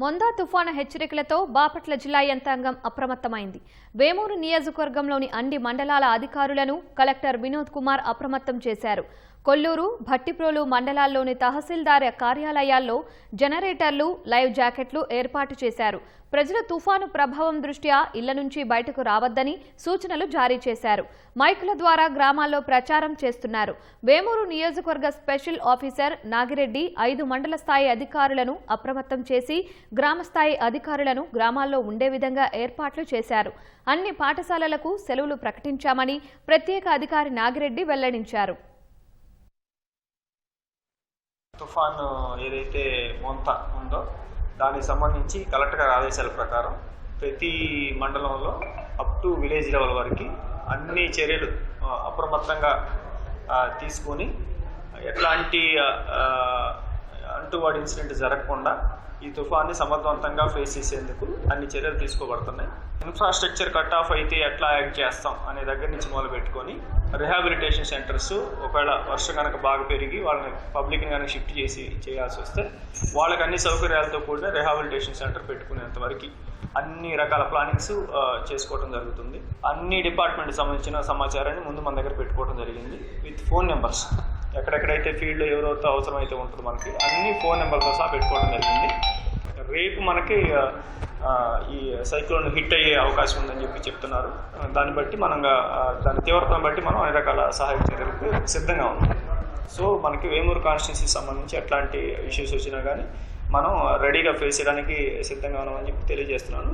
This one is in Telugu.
మొందా తుఫాను హెచ్చరికలతో బాపట్ల జిల్లా యంత్రాంగం అప్రమత్తమైంది. వేమూరు నియోజకవర్గంలోని అన్ని మండలాల అధికారులను కలెక్టర్ వినోద్ కుమార్ అప్రమత్తం చేశారు. కొల్లూరు భట్టిప్రోలు మండలాల్లోని తహసీల్దార్ కార్యాలయాల్లో జనరేటర్లు లైవ్ జాకెట్లు ఏర్పాటు చేశారు. ప్రజలు తుఫాను ప్రభావం దృష్ట్యా ఇళ్ళ నుంచి బయటకు రావద్దని సూచనలు జారీ చేశారు. మైకుల ద్వారా గ్రామాల్లో ప్రచారం చేస్తున్నారు. వేమూరు నియోజకవర్గ స్పెషల్ ఆఫీసర్ నాగిరెడ్డి ఐదు మండల స్థాయి అధికారులను అప్రమత్తం చేసి గ్రామ స్థాయి అధికారులను గ్రామాల్లో ఉండే విధంగా ఏర్పాట్లు చేశారు. అన్ని పాఠశాలలకు సెలవులు ప్రకటించామని ప్రత్యేక అధికారి నాగిరెడ్డి వెల్లడించారు. తుఫాను ఏదైతే మొంత ఉందో దానికి సంబంధించి కలెక్టర్ గారి ఆదేశాల ప్రకారం ప్రతి మండలంలో అప్ టు విలేజ్ లెవెల్ వరకు అన్ని చర్యలు అప్రమత్తంగా తీసుకొని ఎట్లాంటి అంటువాడి ఇన్సిడెంట్ జరగకుండా ఈ తుఫాన్ని సమర్థవంతంగా ఫేస్ చేసేందుకు అన్ని చర్యలు తీసుకోబడుతున్నాయి. ఇన్ఫ్రాస్ట్రక్చర్ కట్ ఆఫ్ అయితే ఎట్లా యాక్ట్ చేస్తాం అనే దగ్గర నుంచి మొదలు పెట్టుకొని రిహాబిలిటేషన్ సెంటర్స్ ఒకవేళ వర్షం కనుక బాగా పెరిగి వాళ్ళని పబ్లిక్ని కనుక షిఫ్ట్ చేసి చేయాల్సి వస్తే వాళ్ళకి అన్ని సౌకర్యాలతో కూడిన రిహాబిలిటేషన్ సెంటర్ పెట్టుకునేంత వరకు అన్ని రకాల ప్లానింగ్స్ చేసుకోవడం జరుగుతుంది. అన్ని డిపార్ట్మెంట్ సంబంధించిన సమాచారాన్ని ముందు మన దగ్గర పెట్టుకోవడం జరిగింది విత్ ఫోన్ నెంబర్స్. ఎక్కడెక్కడైతే ఫీల్డ్లో ఎవరైతే అవసరమైతే ఉంటుందో మనకి అన్ని ఫోన్ నెంబర్తో సహా పెట్టుకోవడం జరిగింది. రేపు మనకి ఈ సైక్లోన్ హిట్ అయ్యే అవకాశం ఉందని చెప్పి చెప్తున్నారు. దాన్ని బట్టి మనం దాని తీవ్రతను బట్టి మనం అన్ని రకాల సహాయక చర్యలకు సిద్ధంగా ఉన్నాం. సో మనకి వేమూరు కాన్స్టిట్యూన్సీకి సంబంధించి ఎట్లాంటి ఇష్యూస్ వచ్చినా కానీ మనం రెడీగా ఫేస్ చేయడానికి సిద్ధంగా ఉన్నామని చెప్పి తెలియజేస్తున్నాను.